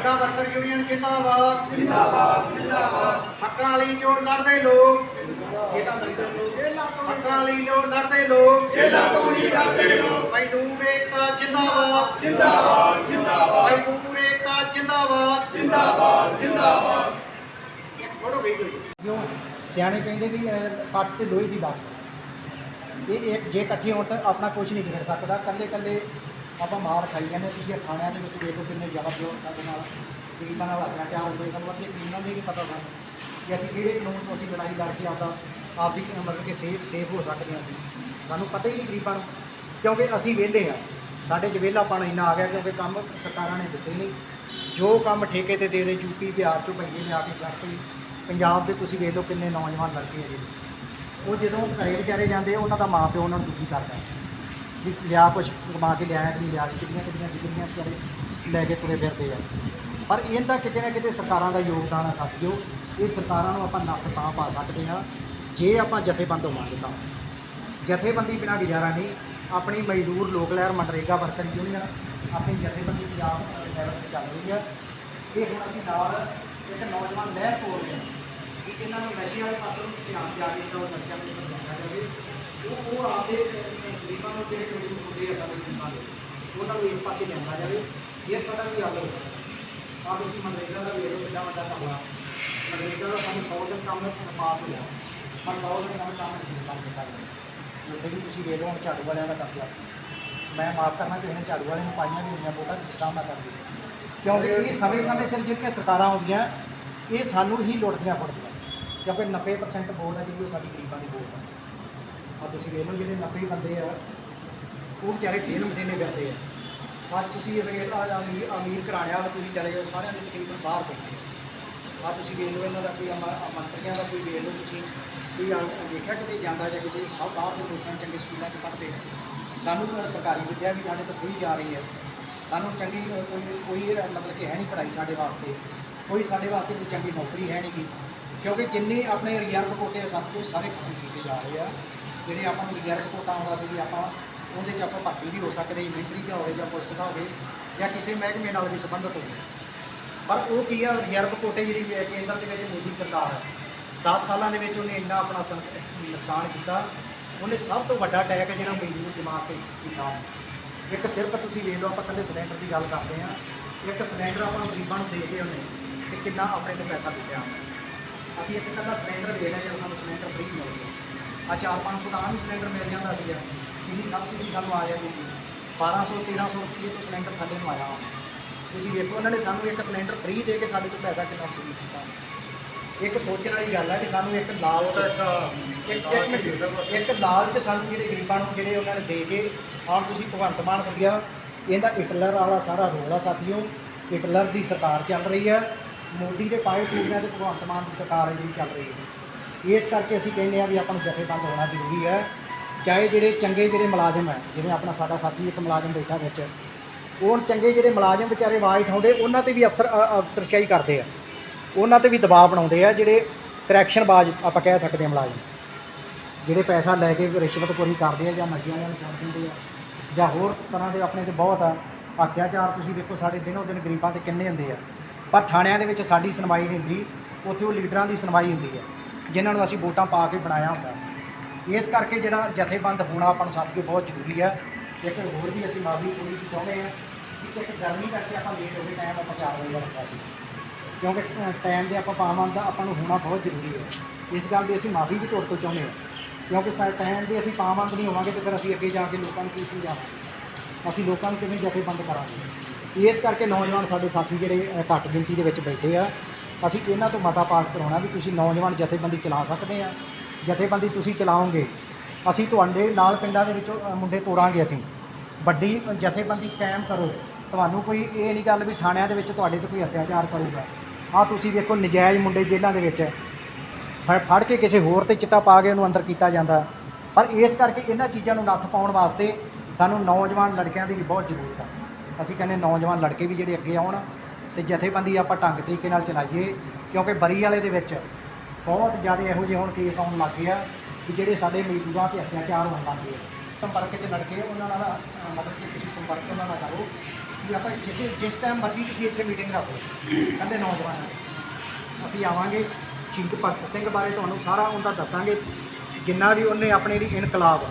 MNREGA worker union ਜਿੰਦਾਬਾਦ। ਜਿੰਦਾਬਾਦ ਜਿੰਦਾਬਾਦ। ਹੱਕਾਂ ਲਈ ਜੋ ਲੜਦੇ ਲੋਕ। ਜੇਲਾਂ ਤੋਂ ਹੱਕਾਂ ਲਈ ਜੋ ਲੜਦੇ ਲੋਕ। ਜੇਲਾਂ ਤੋਂ ਨਹੀਂ ਡਰਦੇ ਲੋਕ ਮਜ਼ਦੂਰ ਏਕਤਾ ਜਿੰਦਾਬਾਦ। ਜਿੰਦਾਬਾਦ ਜਿੰਦਾਬਾਦ। ਮਜ਼ਦੂਰ ਏਕਤਾ ਜਿੰਦਾਬਾਦ। ਜਿੰਦਾਬਾਦ ਜਿੰਦਾਬਾਦ। ਇੱਕ ਫੋਟੋ ਵੇਖੋ ਕਿਉਂ? ਸਿਆਣੇ ਕਹਿੰਦੇ ਵੀ ਪੱਟ ਤੇ ਲੋਹੇ ਦੀ ਬਾਤ। ਇਹ ਇੱਕ ਜੇ ਇਕੱਠੇ ਹੋਣ ਤਾਂ ਆਪਣਾ ਕੁਝ ਨਹੀਂ ਵਿਗੜ ਸਕਦਾ। ਕੱਲੇ ਕੱਲੇ ਆਪਾਂ ਮਾਰ ਖਾਈ ਜਾਂਦੇ ਤੁਸੀਂ ਇਹ ਥਾਣਿਆਂ ਦੇ ਵਿੱਚ ਵੇਖੋ ਕਿੰਨੇ ਜ਼ਿਆਦਾ ਜੋ ਸਾਡੇ ਨਾਲ, ਗਰੀਬਾਂ ਨਾਲ ਅਤਿਆਚਾਰ ਹੁੰਦੇ ਸਾਨੂੰ ਅੱਗੇ ਕਾਨੂੰਨਾਂ ਦੇ ਵੀ ਪਤਾ ਸਾਨੂੰ ਕਿ ਅਸੀਂ ਕਿਹੜੇ ਕਾਨੂੰਨ ਤੋਂ ਅਸੀਂ ਲੜਾਈ ਲੜ ਕੇ ਆਪਦਾ, ਆਪਦੀ ਕਿ- ਮਤਲਬ ਕਿ ਸੇਫ ਸੇਫ ਹੋ ਸਕਦੇ ਹਾਂ ਅਸੀਂ। ਸਾਨੂੰ ਪਤਾ ਹੀ ਨਹੀਂ ਗਰੀਬਾਂ ਨੂੰ, ਕਿਉਂਕਿ ਅਸੀਂ ਵਿਹਲੇ ਆ ਸਾਡੇ 'ਚ ਵਿਹਲਾਪਣ ਇੰਨਾ ਆ ਗਿਆ ਕਿਉਂਕਿ ਕੰਮ ਸਰਕਾਰਾਂ ਨੇ ਦਿੱਤੇ ਨਹੀਂ। ਜੋ ਕੰਮ ਠੇਕੇ ਤੇ ਦੇ ਦੇ ਯੂਪੀ ਬਿਹਾਰ ਚੋਂ ਭਈਏ ਨੇ ਆ ਕੇ ਫੈਕਟਰੀ ਪੰਜਾਬ ਦੇ ਤੁਸੀਂ ਵੇਖ ਲਓ ਕਿੰਨੇ ਨੌਜਵਾਨ ਲੜਕੇ ਹੈਗੇ ਜਿਹੜੇ ਉਹ ਜਦੋਂ ਘਰੇ ਵਿਚਾਰੇ ਜਾਂਦੇ ਉਹਨਾਂ ਦਾ ਮਾਂ ਪਿਓ ਉਹਨਾਂ ਨੂੰ ਦੁਖੀ ਕਰਦਾ। ਵੀ ਲਿਆ ਕੁਛ ਕਮਾ ਕੇ ਲਿਆਇਆ ਕਿ ਨਹੀਂ ਲਿਆ ਕਿੰਨੀਆਂ ਕਿੰਨੀਆਂ ਜ਼ਿੰਦਗੀਆਂ ਵਿਚਾਰੇ ਲੈ ਕੇ ਤੁਰੇ ਫਿਰਦੇ ਆ। ਪਰ ਇਹਦਾ ਕਿਤੇ ਨਾ ਕਿਤੇ ਸਰਕਾਰਾਂ ਦਾ ਯੋਗਦਾਨ ਆ ਸਾਥੀਓ ਇਹ ਸਰਕਾਰਾਂ ਨੂੰ ਆਪਾਂ ਨੱਥ ਤਾਂ ਪਾ ਸਕਦੇ ਹਾਂ। ਜੇ ਆਪਾਂ ਜਥੇਬੰਦ ਹੋਵਾਂਗੇ ਤਾਂ। ਜਥੇਬੰਦੀ ਬਿਨਾਂ ਗੁਜ਼ਾਰਾ ਨਹੀਂ, ਆਪਣੀ ਮਜ਼ਦੂਰ ਲੋਕ ਲਹਿਰ ਮਨਰੇਗਾ ਵਰਕਰ ਯੂਨੀਅਨ ਆਪਣੀ ਜਥੇਬੰਦੀ ਪੰਜਾਬ ਲੈਵਲ ਤੇ ਚੱਲ ਰਹੀ ਹੈ ਇਹ ਹੁਣ ਅਸੀਂ ਨਾਲ ਇੱਕ ਨੌਜਵਾਨ ਲਹਿਰ ਤੋੜ ਰਹੇ ਹਾਂ। ਕਿ ਇਹਨਾਂ ਨੂੰ ਨਸ਼ੇ ਵਾਲੇ ਪਾਸੇ ਨੂੰ ਧਿਆਨ ਦਿਆ ਕੇ ਤਾਂ ਨਸ਼ਿਆਂ ਨੂੰ ਸਮਝਾਇਆ ਜਾਵੇ। ਉਹ ਉਹ ਆਪਦੇ ਗਰੀਬਾਂ ਨੂੰ ਜਿਹੜੇ ਗਰੀਬ ਹੁੰਦੇ ਆ, ਸਾਡੇ ਗਰੀਬਾਂ ਦੇ ਉਹਨਾਂ ਨੂੰ ਇਸ ਪਾਸੇ ਲਿਆਂਦਾ ਜਾਵੇ। ਇਹ ਸਾਡਾ ਵੀ ਹੱਲ ਹੋਵੇ ਆਹ ਤੁਸੀਂ ਮਨਰੇਗਾ ਦਾ ਵੇਖੋ ਕਿੰਨਾ ਵੱਡਾ ਕੰਮ ਮਨਰੇਗਾ ਦਾ ਸਾਨੂੰ 100 ਦਿਨ ਕੰਮ ਪਾਸ ਹੋਇਆ, ਪਰ 100 ਦਿਨ ਕੰਮ ਕੰਮ ਨਹੀਂ ਕੰਮ ਕੀਤਾ ਜਿੱਥੇ ਵੀ ਤੁਸੀਂ ਵੇਖ ਲਓ, ਹੁਣ ਝਾੜੂ ਵਾਲਿਆਂ ਦਾ ਕਬਜ਼ਾ ਮੈਂ ਮਾਫ ਕਰਨਾ ਕਿਸੇ ਨੇ ਝਾੜੂ ਵਾਲਿਆਂ ਨੂੰ ਪਾਈਆਂ ਵੀ ਹੋਈਆਂ ਵੋਟਾਂ, ਜਿਸ ਤਰ੍ਹਾਂ ਨਾ ਕਰਦੇ ਕਿਉਂਕਿ ਇਹ ਸਮੇਂ-ਸਮੇਂ ਸਿਰ ਜਿਹੜੀਆਂ ਸਰਕਾਰਾਂ ਆਉਂਦੀਆਂ, ਇਹ ਸਾਨੂੰ ਹੀ ਲੁੱਟਦੀਆਂ ਫੜਦੀਆਂ। ਕਿਉਂਕਿ 90% ਵੋਟ ਹੈ ਜਿਹੜੀ ਉਹ ਸਾਡੀ ਗਰੀਬਾਂ ਦੀ ਵੋਟ ਹੈ ਆ ਤੁਸੀਂ ਵੇਖ ਲਓ ਜਿਹੜੇ 90 ਬੰਦੇ ਆ, ਉਹ ਵਿਚਾਰੇ ਖੇਲ ਮਦੀਨੇ ਕਰਦੇ ਆ। ਅੱਜ ਤੁਸੀਂ ਇਹ ਅਮੀਰ ਅਮੀਰ ਘਰਾਣਿਆਂ ਵਿੱਚ ਤੁਸੀਂ ਚਲੇ ਜਾਓ, ਸਾਰਿਆਂ ਦੇ ਤਕਰੀਬਨ ਬਾਹਰ ਬੈਠੇ ਆ ਤੁਸੀਂ ਵੇਖ ਲਓ, ਇਹਨਾਂ ਦਾ ਕੋਈ ਮੰਤਰੀਆਂ ਦਾ ਕੋਈ ਵੇਖ ਲਓ ਤੁਸੀਂ ਕੋਈ ਆ- ਵੇਖਿਆ ਕਿਤੇ ਜਾਂਦਾ ਜਾਂ ਕਿਤੇ ਸਭ ਬਾਹਰ ਦੇ ਲੋਕਾਂ ਚੰਗੇ ਸਕੂਲਾਂ 'ਚ ਪੜ੍ਹਦੇ ਆ ਸਾਨੂੰ ਸਰਕਾਰੀ ਵਿੱਦਿਆ ਵੀ ਸਾਡੇ ਤੋਂ ਫ੍ਰੀ ਜਾ ਰਹੀ ਹੈ। ਸਾਨੂੰ ਚੰਗੀ ਕੋਈ ਕੋਈ ਮਤਲਬ ਕਿ ਹੈ ਨਹੀਂ ਪੜ੍ਹਾਈ ਸਾਡੇ ਵਾਸਤੇ। ਕੋਈ ਸਾਡੇ ਵਾਸਤੇ ਕੋਈ ਚੰਗੀ ਨੌਕਰੀ ਹੈ ਨਹੀਂ ਗੀ। ਕਿਉਂਕਿ ਜਿੰਨੇ ਆਪਣੇ ਰਿਜ਼ਰਵ ਕੋਟੇ ਆ, ਸਭ ਕੁਝ ਸਾਰੇ ਖਤਮ ਕੀਤੇ ਜਾ ਰਹੇ ਆ। ਜਿਹੜੇ ਆਪਾਂ ਨੂੰ ਰਿਜ਼ਰਵ ਕੋਟਾ ਆਉਂਦਾ ਸੀ ਵੀ ਆਪਾਂ ਉਹਦੇ 'ਚ ਆਪਾਂ ਭਰਤੀ ਵੀ ਹੋ ਸਕਦੇ ਮਿਲਟਰੀ ਦਾ ਹੋਵੇ ਜਾਂ ਪੁਲਿਸ ਦਾ ਹੋਵੇ ਜਾਂ ਕਿਸੇ ਮਹਿਕਮੇ ਨਾਲ ਵੀ ਸੰਬੰਧਿਤ ਹੋਵੇ। ਪਰ ਉਹ ਕੀ ਆ, ਰਿਜ਼ਰਵ ਕੋਟੇ ਜਿਹੜੀ ਵੀ ਹੈ, ਕੇਂਦਰ ਦੇ ਵਿੱਚ ਮੋਦੀ ਸਰਕਾਰ ਹੈ। 10 ਸਾਲਾਂ ਦੇ ਵਿੱਚ ਉਹਨੇ ਇੰਨਾ ਆਪਣਾ ਨੁਕਸਾਨ ਕੀਤਾ। ਉਹਨੇ ਸਭ ਤੋਂ ਵੱਡਾ ਟੈਕ ਜਿਹੜਾ ਮਜ਼ਦੂਰ ਦਿਮਾਗ ਤੇ ਕੀਤਾ। ਇੱਕ ਸਿਰਫ ਤੁਸੀਂ ਵੇਖ ਲਓ, ਆਪਾਂ ਕੱਲੇ ਸਿਲੰਡਰ ਦੀ ਗੱਲ ਕਰਦੇ ਹਾਂ। ਇੱਕ ਸਿਲੰਡਰ ਆਪਾਂ ਗਰੀਬਾਂ ਨੂੰ ਦੇ ਕੇ ਉਹਨੇ ਤੇ ਕਿੰਨਾ ਆਪਣੇ ਤੋਂ ਪੈਸਾ ਲੁੱਟਿਆ। ਅਸੀਂ ਇੱਕ ਕੱਲਾ ਸਿਲੰਡਰ ਦੇ ਰਹੇ ਜਦੋਂ ਸਾਨੂੰ ਸਿਲੰਡਰ ਫ੍ਰੀ ਮਿਲ ਗਿਆ। ਆ 4-500 ਦਾ ਹੀ ਸਿਲੰਡਰ ਮਿਲ ਜਾਂਦਾ ਸੀਗਾ। ਕਿੰਨੀ ਸਬਸਿਡੀ ਸਾਨੂੰ ਆ ਜਾਂਦੀ ਸੀ। 1200 1300 ਰੁਪਏ ਤੋਂ ਸਿਲੰਡਰ ਥੱਲੇ ਨੂੰ ਆਇਆ ਤੁਸੀਂ ਵੇਖੋ ਉਹਨਾਂ ਨੇ ਸਾਨੂੰ ਇੱਕ ਸਿਲੰਡਰ ਫ੍ਰੀ ਦੇ ਕੇ ਸਾਡੇ ਤੋਂ ਪੈਸਾ ਕਿੰਨਾ ਵਸੂਲ ਕੀਤਾ ਇੱਕ ਸੋਚਣ ਵਾਲੀ ਗੱਲ ਹੈ ਕਿ ਸਾਨੂੰ ਇੱਕ ਲਾਲਚ ਇੱਕ ਇੱਕ ਇੱਕ ਲਾਲਚ ਸਾਨੂੰ ਜਿਹੜੇ ਗਰੀਬਾਂ ਨੂੰ ਜਿਹੜੇ ਉਹਨਾਂ ਨੇ ਦੇ ਕੇ ਆਪ ਤੁਸੀਂ ਭਗਵੰਤ ਮਾਨ ਵਧੀਆ ਇਹਦਾ ਹਿਟਲਰ ਵਾਲਾ ਸਾਰਾ ਰੋਲ ਆ ਸਾਥੀਓ ਹਿਟਲਰ ਦੀ ਸਰਕਾਰ ਚੱਲ ਰਹੀ ਹੈ ਮੋਦੀ ਦੇ ਪਾਏ ਟੂਰਿਆਂ ਤੇ ਭਗਵੰਤ ਮਾਨ ਦੀ ਸਰਕਾਰ ਜਿਹੜੀ ਚੱਲ ਰਹੀ ਹੈ। ਇਸ ਕਰਕੇ ਅਸੀਂ ਕਹਿੰਦੇ ਆ ਵੀ ਆਪਾਂ ਨੂੰ ਜਥੇਬੰਦ ਹੋਣਾ ਜ਼ਰੂਰੀ ਹੈ। ਚਾਹੇ ਜਿਹੜੇ ਚੰਗੇ ਜਿਹੜੇ ਮੁਲਾਜ਼ਮ ਹੈ, ਜਿਵੇਂ ਆਪਣਾ ਸਾਡਾ ਸਾਥੀ ਇੱਕ ਮੁਲਾਜ਼ਮ ਬੈਠਾ ਵਿੱਚ, ਉਹ ਚੰਗੇ ਜਿਹੜੇ ਮੁਲਾਜ਼ਮ ਵਿਚਾਰੇ ਆਵਾਜ਼ ਉਠਾਉਂਦੇ, ਉਹਨਾਂ ਤੇ ਵੀ ਅਫਸਰ, ਅ- ਅਫਸਰਸ਼ਾਹੀ ਕਰਦੇ ਆ। ਉਹਨਾਂ ਤੇ ਵੀ ਦਬਾਅ ਬਣਾਉਂਦੇ ਆ, ਜਿਹੜੇ ਕਰੈਕਸ਼ਨ ਬਾਜ ਆਪਾਂ ਕਹਿ ਸਕਦੇ ਹਾਂ ਮੁਲਾਜ਼ਮ। ਜਿਹੜੇ ਪੈਸਾ ਲੈ ਕੇ ਰਿਸ਼ਵਤਖੋਰੀ ਕਰਦੇ ਆ ਜਾਂ ਨਸ਼ਿਆਂ ਨਾਲ ਕਰ ਦਿੰਦੇ ਆ। ਜਾਂ ਹੋਰ ਤਰ੍ਹਾਂ ਦੇ ਆਪਣੇ ਤੇ ਬਹੁਤ ਆ, ਅਤਿਆਚਾਰ ਤੁਸੀਂ ਦੇਖੋ ਸਾਡੇ ਦਿਨੋਂ ਦਿਨ ਗਰੀਬਾਂ ਤੇ ਕਿੰਨੇ ਹੁੰਦੇ ਆ। ਪਰ ਥਾਣਿਆਂ ਦੇ ਵਿੱਚ ਸਾਡੀ ਸੁਣਵਾਈ ਨਹੀਂ ਹੁੰਦੀ, ਉੱਥੇ ਉਹ ਲੀਡਰਾਂ ਦੀ ਸੁਣਵਾਈ ਹੁੰਦੀ ਹੈ ਜਿਨ੍ਹਾਂ ਨੂੰ ਅਸੀਂ ਵੋਟਾਂ ਪਾ ਕੇ ਬਣਾਇਆ ਹੁੰਦਾ। ਇਸ ਕਰਕੇ ਜਿਹੜਾ ਜਥੇਬੰਦ ਹੋਣਾ ਆਪਾਂ ਨੂੰ ਸਾਥੀਓ ਬਹੁਤ ਜ਼ਰੂਰੀ ਹੈ। ਇੱਕ ਹੋਰ ਵੀ ਅਸੀਂ ਮਾਫੀ ਕੋਈ ਚਾਹੁੰਦੇ ਹਾਂ ਕਿ ਇੱਕ ਗਰਮੀ ਕਰਕੇ ਆਪਾਂ ਲੇਟ ਹੋ ਗਏ ਟਾਈਮ ਆਪਾਂ 4 ਵਜੇ ਦਾ ਰੱਖਿਆ ਸੀ। ਕਿਉਂਕਿ ਟਾਈਮ ਦੇ ਆਪਾਂ ਪਾਵਾਂ ਦਾ ਆਪਾਂ ਨੂੰ ਹੋਣਾ ਬਹੁਤ ਜ਼ਰੂਰੀ ਹੈ। ਇਸ ਗੱਲ ਦੀ ਅਸੀਂ ਮਾਫੀ ਵੀ ਤੁਹਾਡੇ ਤੋਂ ਚਾਹੁੰਦੇ ਹਾਂ। ਕਿਉਂਕਿ ਟਾਈਮ ਦੇ ਅਸੀਂ ਪਾਵਾਂਗ ਨਹੀਂ ਹੋਵਾਂਗੇ ਤੇ ਫਿਰ ਅਸੀਂ ਅੱਗੇ ਜਾ ਕੇ ਲੋਕਾਂ ਨੂੰ ਕੀ ਸਮਝਾਵਾਂਗੇ? ਅਸੀਂ ਲੋਕਾਂ ਨੂੰ ਕਿਵੇਂ ਜਥੇਬੰਦ ਕਰਾਂਗੇ? ਇਸ ਕਰਕੇ ਨੌਜਵਾਨ ਸਾਡੇ ਸਾਥੀ ਜਿਹੜੇ ਘੱਟ ਗਿਣਤੀ ਦੇ ਵਿੱਚ ਬੈਠੇ ਆ ਅਸੀਂ ਇਹਨਾਂ ਤੋਂ ਮਤਾ ਪਾਸ ਕਰਾਉਣਾ ਵੀ ਤੁਸੀਂ ਨੌਜਵਾਨ ਜਥੇਬੰਦੀ ਚਲਾ ਸਕਦੇ ਆ। ਜਥੇਬੰਦੀ ਤੁਸੀਂ ਚਲਾਓਗੇ। ਅਸੀਂ ਤੁਹਾਡੇ ਨਾਲ ਪਿੰਡਾਂ ਦੇ ਵਿੱਚੋਂ ਮੁੰਡੇ ਤੋੜਾਂਗੇ ਅਸੀਂ। ਵੱਡੀ ਜਥੇਬੰਦੀ ਕਾਇਮ ਕਰੋ। ਤੁਹਾਨੂੰ ਕੋਈ ਇਹ ਨਹੀਂ ਗੱਲ ਵੀ ਥਾਣਿਆਂ ਦੇ ਵਿੱਚ ਤੁਹਾਡੇ ਤੇ ਕੋਈ ਅਤਿਆਚਾਰ ਕਰੂਗਾ। ਆ ਤੁਸੀਂ ਵੇਖੋ ਨਜਾਇਜ਼ ਮੁੰਡੇ ਜੇਲ੍ਹਾਂ ਦੇ ਵਿੱਚ। ਫੜ ਫੜ ਕੇ ਕਿਸੇ ਹੋਰ ਤੇ ਚਿੱਟਾ ਪਾ ਕੇ ਉਹਨੂੰ ਅੰਦਰ ਕੀਤਾ ਜਾਂਦਾ। ਪਰ ਇਸ ਕਰਕੇ ਇਹਨਾਂ ਚੀਜ਼ਾਂ ਨੂੰ ਨੱਥ ਪਾਉਣ ਵਾਸਤੇ ਸਾਨੂੰ ਨੌਜਵਾਨ ਲੜਕਿਆਂ ਦੀ ਵੀ ਬਹੁਤ ਜ਼ਰੂਰਤ ਆ। ਅਸੀਂ ਕਹਿੰਦੇ ਨੌਜਵਾਨ ਲੜਕੇ ਵੀ ਜਿਹੜੇ ਅੱਗੇ ਆਉਣ। ਤੇ ਜਥੇਬੰਦੀ ਆਪਾਂ ਢੰਗ ਤਰੀਕੇ ਨਾਲ ਚਲਾਈਏ, ਕਿਉਂਕਿ ਬਰੀ ਵਾਲੇ ਦੇ ਵਿੱਚ ਬਹੁਤ ਜ਼ਿਆਦਾ ਇਹੋ ਜਿਹੇ ਹੁਣ ਕੇਸ ਆਉਣ ਲੱਗ ਗਏ ਆ ਕਿ ਜਿਹੜੇ ਸਾਡੇ ਮਜ਼ਦੂਰਾਂ ਤੇ ਅਤਿਆਚਾਰ ਹੋਣ ਲੱਗ ਗਏ ਸੰਪਰਕ 'ਚ ਲੜਕੇ ਉਹਨਾਂ ਨਾਲ ਮਤਲਬ ਕਿ ਤੁਸੀਂ ਸੰਪਰਕ ਉਹਨਾਂ ਨਾਲ ਕਰੋ ਕਿ ਆਪਾਂ ਜਿਸ ਜਿਸ ਟਾਈਮ ਮਰਜ਼ੀ ਤੁਸੀਂ ਇੱਥੇ ਮੀਟਿੰਗ ਰੱਖੋ, ਕਹਿੰਦੇ ਨੌਜਵਾਨਾਂ ਦੀ। ਅਸੀਂ ਆਵਾਂਗੇ, ਸ਼ਹੀਦ ਭਗਤ ਸਿੰਘ ਬਾਰੇ ਤੁਹਾਨੂੰ ਸਾਰਾ ਉਹਦਾ ਦੱਸਾਂਗੇ, ਜਿੰਨਾ ਵੀ ਉਹਨੇ ਆਪਣੇ ਲਈ ਇਨਕਲਾਬ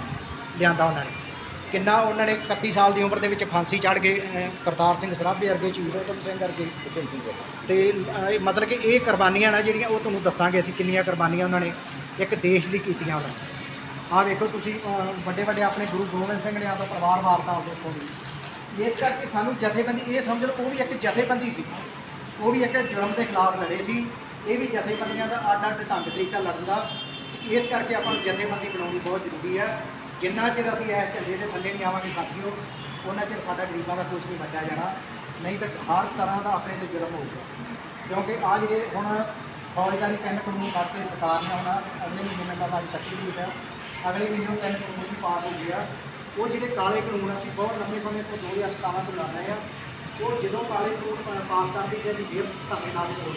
ਲਿਆਂਦਾ ਉਹਨਾਂ ਨੇ ਕਿੰਨਾ ਉਹਨਾਂ ਨੇ 31 ਸਾਲ ਦੀ ਉਮਰ ਦੇ ਵਿੱਚ ਫਾਂਸੀ ਚੜ੍ਹ ਗਏ ਅਹ, ਕਰਤਾਰ ਸਿੰਘ ਸਰਾਭੇ ਵਰਗੇ ਸ਼ਹੀਦ ਊਧਮ ਸਿੰਘ ਵਰਗੇ ਤੇ ਅਹ, ਇਹ ਮਤਲਬ ਕਿ ਇਹ ਕੁਰਬਾਨੀਆਂ ਨੇ ਜਿਹੜੀਆਂ ਉਹ ਤੁਹਾਨੂੰ ਦੱਸਾਂਗੇ ਅਸੀਂ ਕਿੰਨੀਆਂ ਕੁਰਬਾਨੀਆਂ ਉਹਨਾਂ ਨੇ ਇੱਕ ਦੇਸ਼ ਲਈ ਕੀਤੀਆਂ ਉਹਨਾਂ ਨੇ। ਆਹ ਵੇਖੋ ਤੁਸੀਂ ਵੱਡੇ ਵੱਡੇ ਆਪਣੇ ਗੁਰੂ ਗੋਬਿੰਦ ਸਿੰਘ ਨੇ ਆਪਦਾ ਪਰਿਵਾਰ ਵਾਰਤਾ ਉਹਦੇ ਦੇਖੋ ਵੀ ਇਸ ਕਰਕੇ ਸਾਨੂੰ ਜਥੇਬੰਦੀ ਇਹ ਸਮਝ ਲਓ ਉਹ ਵੀ ਇੱਕ ਜਥੇਬੰਦੀ ਸੀ। ਉਹ ਵੀ ਇੱਕ ਜ਼ੁਲਮ ਦੇ ਖਿਲਾਫ ਲੜੇ ਸੀ। ਇਹ ਵੀ ਜਥੇਬੰਦੀਆਂ ਦਾ ਅੱਡ ਅੱਡ ਢੰਗ ਤਰੀਕਾ ਲੜਨ ਦਾ। ਇਸ ਕਰਕੇ ਆਪਾਂ ਨੂੰ ਜਥੇਬੰਦੀ ਬਣਾਉਣੀ ਬਹੁਤ ਜ਼ਰੂਰੀ ਹੈ। ਜਿੰਨਾ ਚਿਰ ਅਸੀਂ ਇਸ ਝੰਡੇ ਦੇ ਥੱਲੇ ਨਹੀਂ ਆਵਾਂਗੇ ਸਾਥੀਓ, ਉਹਨਾਂ ਚਿਰ ਸਾਡਾ ਗਰੀਬਾਂ ਦਾ ਕੁਝ ਨਹੀਂ ਬਚਾ ਜਾਣਾ, ਨਹੀਂ ਤਾਂ ਹਰ ਤਰ੍ਹਾਂ ਦਾ ਆਪਣੇ ਤੇ ਜ਼ੁਲਮ ਹੋਊਗਾ। ਕਿਉਂਕਿ ਆ ਜਿਹੜੇ ਹੁਣ ਫੌਜਦਾਰੀ ਤਿੰਨ ਕਾਨੂੰਨ ਕੱਢਤੇ ਸਰਕਾਰ ਨੇ ਹੁਣ ਅਗਲੇ ਮਹੀਨੇ ਦਾ ਬਾਅਦ ਕੱਟੀ ਵੀ ਹੈ ਅਗਲੇ ਮਹੀਨੇ ਨੂੰ ਤਿੰਨ ਕਾਨੂੰਨ ਵੀ ਪਾਸ ਹੋ ਗਏ ਆ। ਉਹ ਜਿਹੜੇ ਕਾਲੇ ਕਾਨੂੰਨ ਅਸੀਂ ਬਹੁਤ ਲੰਬੇ ਸਮੇਂ ਤੋਂ 2017 ਤੋਂ ਲੜ ਰਹੇ ਆ, ਉਹ ਜਦੋਂ ਕਾਲੇ ਕਾਨੂੰਨ ਪਾਸ ਕਰਦੇ ਸੀ, ਅਸੀਂ ਫਿਰ ਧਰਨੇ ਨਾਲ ਦੇ ਕੋਲ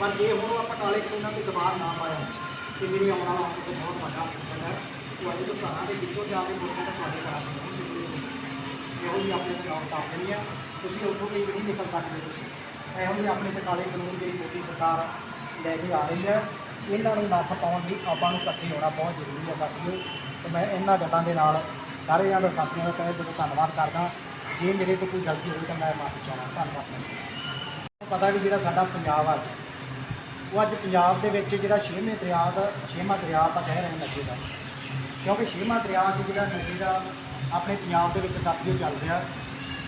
ਪਰ ਜੇ ਹੁਣ ਆਪਾਂ ਕਾਲੇ ਕਾਨੂੰਨਾਂ ਤੇ ਦਬਾਅ ਨਾ ਪਾਇਆ, ਤੇ ਮੇਰੀ ਆਉਣ ਵਾਲਾ ਆਪਕੋ ਬਹੁਤ ਵੱਡਾ ਸੰਕਟ ਹੈ। ਤੁਹਾਡੇ ਤੋਂ ਘਰਾਂ ਦੇ ਵਿੱਚੋਂ ਜਾ ਕੇ ਮੋਟਰ ਤੁਹਾਡੇ ਘਰਾਂ ਦੇ ਇਹੋ ਜਿਹੀ ਆਪਣੇ ਤੇ ਆਫਤ ਆ। ਤੁਸੀਂ ਉੱਥੋਂ ਦੀ ਵੀ ਨਹੀਂ ਨਿਕਲ ਸਕਦੇ ਤੁਸੀਂ। ਇਹੋ ਜਿਹੇ ਆਪਣੇ ਤੇ ਕਾਨੂੰਨ ਜਿਹੜੀ ਮੋਦੀ ਸਰਕਾਰ ਲੈ ਕੇ ਆ ਰਹੀ ਹੈ, ਇਹਨਾਂ ਨੂੰ ਨੱਥ ਪਾਉਣ ਲਈ ਆਪਾਂ ਨੂੰ ਇਕੱਠੇ ਹੋਣਾ ਬਹੁਤ ਜ਼ਰੂਰੀ ਹੈ ਸਾਥੀਓ। ਤੇ ਮੈਂ ਇਹਨਾਂ ਗੱਲਾਂ ਦੇ ਨਾਲ ਸਾਰੇ ਇਹਨਾਂ ਸਾਥੀਆਂ ਦਾ ਤਹਿ ਦਿਲੋਂ ਧੰਨਵਾਦ ਕਰਦਾ। ਜੇ ਮੇਰੇ ਤੋਂ ਕੋਈ ਗਲਤੀ ਹੋਈ ਤਾਂ ਮੈਂ ਮਾਫੀ ਚਾਹੁੰਦਾ ਧੰਨਵਾਦ ਪਤਾ ਵੀ ਜਿਹੜਾ ਸਾਡਾ ਪੰਜਾਬ ਆ, ਉਹ ਅੱਜ ਪੰਜਾਬ ਦੇ ਵਿੱਚ ਜਿਹੜਾ ਛੇਵੇਂ ਦਰਿਆ ਦਾ, ਛੇਵਾਂ ਦਰਿਆ ਆਪਾਂ ਕਹਿ ਰਹੇ ਨਸ਼ੇ ਦਾ। ਕਿਉਂਕਿ ਛੇਵਾਂ ਦਰਿਆ ਸੀ ਜਿਹੜਾ ਨਸ਼ੇ ਦਾ ਆਪਣੇ ਪੰਜਾਬ ਦੇ ਵਿੱਚ ਸਾਥੀਓ ਚੱਲ ਰਿਹਾ,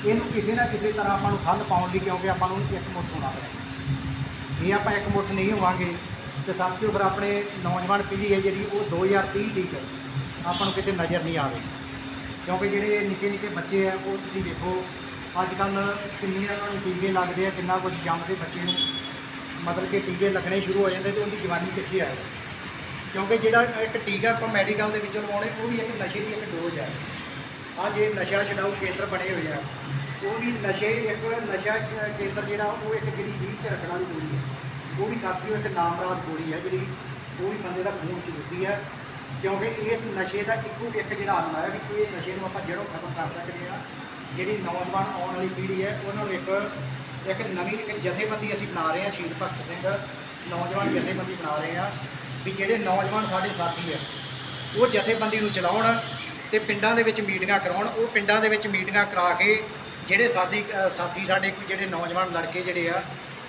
ਇਹਨੂੰ ਕਿਸੇ ਨਾ ਕਿਸੇ ਤਰ੍ਹਾਂ ਆਪਾਂ ਨੂੰ ਠੱਲ ਪਾਉਣ ਲਈ ਕਿਉਂਕਿ ਆਪਾਂ ਨੂੰ ਇੱਕ ਮੁੱਠ ਹੋਣਾ ਪੈਣਾ ਜੇ ਆਪਾਂ ਇੱਕ ਮੁੱਠ ਨਹੀਂ ਹੋਵਾਂਗੇ, ਤੇ ਸਾਥੀਓ ਫਿਰ ਆਪਣੇ ਨੌਜਵਾਨ ਪੀੜ੍ਹੀ ਹੈ ਜਿਹੜੀ ਉਹ 2030 ਤੱਕ ਆਪਾਂ ਨੂੰ ਕਿਤੇ ਨਜ਼ਰ ਨਹੀਂ ਆਵੇ। ਕਿਉਂਕਿ ਜਿਹੜੇ ਨਿੱਕੇ ਨਿੱਕੇ ਬੱਚੇ ਆ, ਉਹ ਤੁਸੀਂ ਦੇਖੋ ਅੱਜ ਕੱਲ੍ਹ ਕਿੰਨੀਆਂ ਉਹਨਾਂ ਨੂੰ ਟੀਕੇ ਲੱਗਦੇ ਆ, ਕਿੰਨਾ ਕੁਝ ਜੰਮਦੇ ਬੱਚੇ ਨੂੰ। ਮਤਲਬ ਕਿ ਟੀਕੇ ਲੱਗਣੇ ਸ਼ੁਰੂ ਹੋ ਜਾਂਦੇ ਤੇ ਉਹਦੀ ਜਵਾਨੀ ਕਿੱਥੇ ਆ ਕਿਉਂਕਿ ਜਿਹੜਾ ਇੱਕ ਟੀਕਾ ਆਪਾਂ ਮੈਡੀਕਲ ਦੇ ਵਿੱਚ ਲਵਾਉਣੇ, ਉਹ ਵੀ ਇੱਕ ਨਸ਼ੇ ਦੀ ਇੱਕ ਡੋਜ਼ ਹੈ। ਆ ਜੇ ਨਸ਼ਾ ਛਡਾਊ ਕੇਂਦਰ ਬਣੇ ਹੋਏ ਆ, ਉਹ ਵੀ ਨਸ਼ੇ ਇੱਕ ਨਸ਼ਾ ਕੇਂਦਰ ਜਿਹੜਾ, ਉਹ ਇੱਕ ਜਿਹੜੀ ਜੀਭ 'ਚ ਰੱਖਣ ਵਾਲੀ ਗੋਲੀ ਹੈ। ਉਹ ਵੀ ਸਾਥੀਓ ਇੱਕ ਨਾਮਰਾਦ ਗੋਲੀ ਹੈ ਜਿਹੜੀ, ਉਹ ਵੀ ਬੰਦੇ ਦਾ ਖੂਨ ਚੁੱਕਦੀ ਹੈ। ਕਿਉਂਕਿ ਇਸ ਨਸ਼ੇ ਦਾ ਇੱਕੋ ਇੱਕ ਜਿਹੜਾ ਹੱਲ ਹੈ ਵੀ ਇਹ ਨਸ਼ੇ ਨੂੰ ਆਪਾਂ ਜੜੋਂ ਖਤਮ ਕਰ ਸਕਦੇ ਹਾਂ, ਜਿਹੜੀ ਨੌਜਵਾਨ ਆਉਣ ਵਾਲੀ ਪੀੜ੍ਹੀ ਹੈ, ਉਹਨਾਂ ਨੂੰ ਇੱਕ ਇੱਕ ਨਵੀਂ ਇੱਕ ਜਥੇਬੰਦੀ ਅਸੀਂ ਬਣਾ ਰਹੇ ਹਾਂ, ਸ਼ਹੀਦ ਭਗਤ ਸਿੰਘ। ਨੌਜਵਾਨ ਜਥੇਬੰਦੀ ਬਣਾ ਰਹੇ ਹਾਂ। ਵੀ ਜਿਹੜੇ ਨੌਜਵਾਨ ਸਾਡੇ ਸਾਥੀ ਹੈ ਉਹ ਜਥੇਬੰਦੀ ਨੂੰ ਚਲਾਉਣ ਤੇ ਪਿੰਡਾਂ ਦੇ ਵਿੱਚ ਮੀਟਿੰਗਾਂ ਕਰਾਉਣ, ਉਹ ਪਿੰਡਾਂ ਦੇ ਵਿੱਚ ਮੀਟਿੰਗਾਂ ਕਰਾ ਕੇ ਜਿਹੜੇ ਸਾਥੀ ਸਾਥੀ ਸਾਡੇ ਕੋਈ ਜਿਹੜੇ ਨੌਜਵਾਨ ਲੜਕੇ ਜਿਹੜੇ ਆ,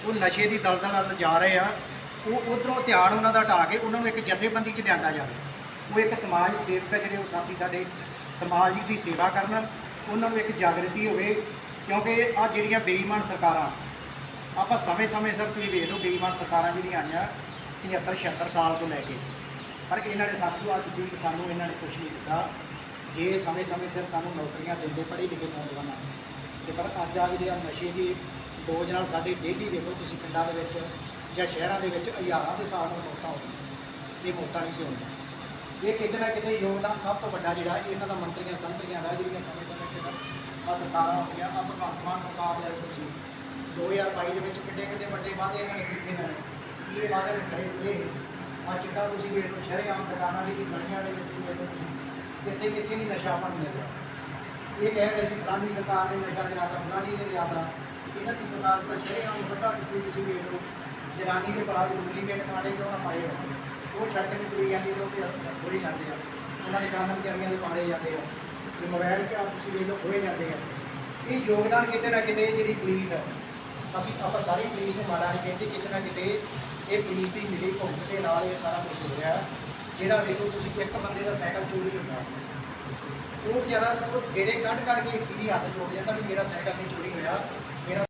ਉਹ ਨਸ਼ੇ ਦੀ ਦਲਦਲ ਨਾਲ ਜਾ ਰਹੇ ਆ, ਉਹ ਉਧਰੋਂ ਧਿਆਨ ਉਹਨਾਂ ਦਾ ਹਟਾ ਕੇ ਉਹਨਾਂ ਨੂੰ ਇੱਕ ਜਥੇਬੰਦੀ 'ਚ ਲਿਆਂਦਾ ਜਾਵੇ। ਉਹ ਇੱਕ ਸਮਾਜ ਸੇਵਕ ਆ ਜਿਹੜੇ ਉਹ ਸਾਥੀ ਸਾਡੇ ਸਮਾਜ ਦੀ ਸੇਵਾ ਕਰਨ, ਉਹਨਾਂ ਨੂੰ ਇੱਕ ਜਾਗਰਤੀ ਹੋਵੇ, ਕਿਉਂਕਿ ਆ ਜਿਹੜੀਆਂ ਬੇਈਮਾਨ ਸਰਕਾਰਾਂ, ਆਪਾਂ ਸਮੇਂ-ਸਮੇਂ ਸਿਰ ਤੁਸੀਂ ਵੇਖ ਲਓ, ਬੇਈਮਾਨ ਸਰਕਾਰਾਂ ਜਿਹੜੀਆਂ ਆਈਆਂ 75 76 ਸਾਲ ਤੋਂ ਲੈ ਕੇ। ਪਰ ਇਹਨਾਂ ਨੇ ਸਾਥੀਓ, ਅੱਜ ਦੀ ਸਾਨੂੰ ਇਹਨਾਂ ਨੇ ਕੁਝ ਨਹੀਂ ਦਿੱਤਾ। ਜੇ ਸਮੇਂ-ਸਮੇਂ ਸਿਰ ਸਾਨੂੰ ਨੌਕਰੀਆਂ ਦਿੰਦੇ ਪੜ੍ਹੇ ਲਿਖੇ ਨੌਜਵਾਨਾਂ ਨੂੰ, ਤੇ ਪਰ ਅੱਜ ਆ ਜਿਹੜੇ ਆ ਨਸ਼ੇ ਦੀ ਡੋਜ਼ ਨਾਲ ਸਾਡੇ ਡੇਲੀ ਵੇਖੋ ਤੁਸੀਂ ਪਿੰਡਾਂ ਦੇ ਵਿੱਚ ਜਾਂ ਸ਼ਹਿਰਾਂ ਦੇ ਵਿੱਚ ਹਜ਼ਾਰਾਂ ਦੇ ਹਿਸਾਬ ਨਾਲ ਮੌਤਾਂ ਹੋਈਆਂ ਇਹ ਮੌਤਾਂ ਨਹੀਂ ਸੀ ਹੁੰਦੀਆਂ ਇਹ ਕਿਤੇ ਨਾ ਕਿਤੇ ਯੋਗਦਾਨ ਸਭ ਤੋਂ ਵੱਡਾ ਜਿਹੜਾ ਇਹਨਾਂ ਦਾ ਮੰਤਰੀਆਂ, ਸੰਤਰੀਆਂ ਦਾ ਜਿਹੜੀਆਂ ਸਮੇਂ ਸਮੇਂ ਤੇ ਆ ਸਰਕਾਰਾਂ ਹੁੰਦੀਆਂ ਆ ਭਗਵੰਤ ਮਾਨ ਸਰਕਾਰ ਦੇ ਤੁਸੀਂ 2022 ਦੇ ਵਿੱਚ ਕਿੱਡੇ ਕਿੱਡੇ ਵੱਡੇ ਵਾਅਦੇ ਇਹਨਾਂ ਨੇ ਕੀਤੇ ਨੇ। ਇਹ ਵਾਅਦਾ ਨੇ ਕਰੇ ਹੋਏ ਆ ਚਿੱਟਾ ਤੁਸੀਂ ਵੇਖ ਲਓ ਸ਼ਰੇਆਮ ਦੁਕਾਨਾਂ ਦੀ ਗਲੀਆਂ ਦੇ ਵਿੱਚ ਵੀ ਵੇਖ ਲਓ ਤੁਸੀਂ, ਕਿੱਥੇ ਕਿੱਥੇ ਨਹੀਂ ਨਸ਼ਾ ਆਪਾਂ ਨੂੰ ਮਿਲ ਰਿਹਾ। ਇਹ ਕਹਿ ਰਹੇ ਸੀ ਫਲਾਨੀ ਸਰਕਾਰ ਨੇ ਨਸ਼ਾ ਲਿਆਦਾ ਫਲਾਨੀ ਨੇ ਲਿਆਦਾ ਇਹਨਾਂ ਦੀ ਸਰਕਾਰ ਤਾਂ ਸ਼ਰੇਆਮ ਵੱਡਾ ਕੀਤੀ ਤੁਸੀਂ ਵੇਖ ਲਓ। ਜਨਾਨੀ ਦੇ ਪੜਾ ਡੁਪਲੀਕੇਟ ਕਾਂਡੇ ਕਿਉਂ ਨਾ ਪਾਏ ਹੋਣ ਉਹ ਛੱਡ ਕੇ ਤੁਰੀ ਜਾਂਦੀ ਲੋਕ ਥੋੜੀ ਜਾਂਦੇ ਆ। ਉਹਨਾਂ ਦੇ ਕੰਮ ਵਿਚਾਰੀਆਂ ਦੇ ਪਾੜੇ ਜਾਂਦੇ ਆ। ਤੇ ਮੋਬਾਈਲ ਕਿ ਤੁਸੀਂ ਵੇਖ ਲਓ ਖੋਏ ਜਾਂਦੇ ਆ। ਇਹ ਯੋਗਦਾਨ ਕਿਤੇ ਨਾ ਕਿਤੇ ਜਿਹੜੀ ਪੁਲਿਸ ਹੈ ਅਸੀਂ ਆਪਾਂ ਸਾਰੀ ਪੁਲਿਸ ਨੂੰ ਮਾੜਾ ਨਹੀਂ ਕਹਿੰਦੇ ਕਿਸੇ ਨਾ ਕਿਤੇ ਇਹ ਪੁਲਿਸ ਦੀ ਮਿਲੀ ਭੁਗਤ ਦੇ ਨਾਲ ਇਹ ਸਾਰਾ ਕੁਝ ਹੋ ਰਿਹਾ ਜਿਹੜਾ ਵੇਖੋ ਤੁਸੀਂ ਇੱਕ ਬੰਦੇ ਦਾ ਸਾਈਕਲ ਚੋਰੀ ਹੁੰਦਾ ਉਹ ਵਿਚਾਰਾ ਉਹ ਗੇੜੇ ਕੱਢ ਕੱਢ ਕੇ ਕਿਹਦੀ ਹੱਥ ਜੋੜ ਜਾਂਦਾ ਵੀ ਮੇਰਾ ਸਾਈਕਲ ਨਹੀਂ ਚੋਰੀ ਹੋਇਆ।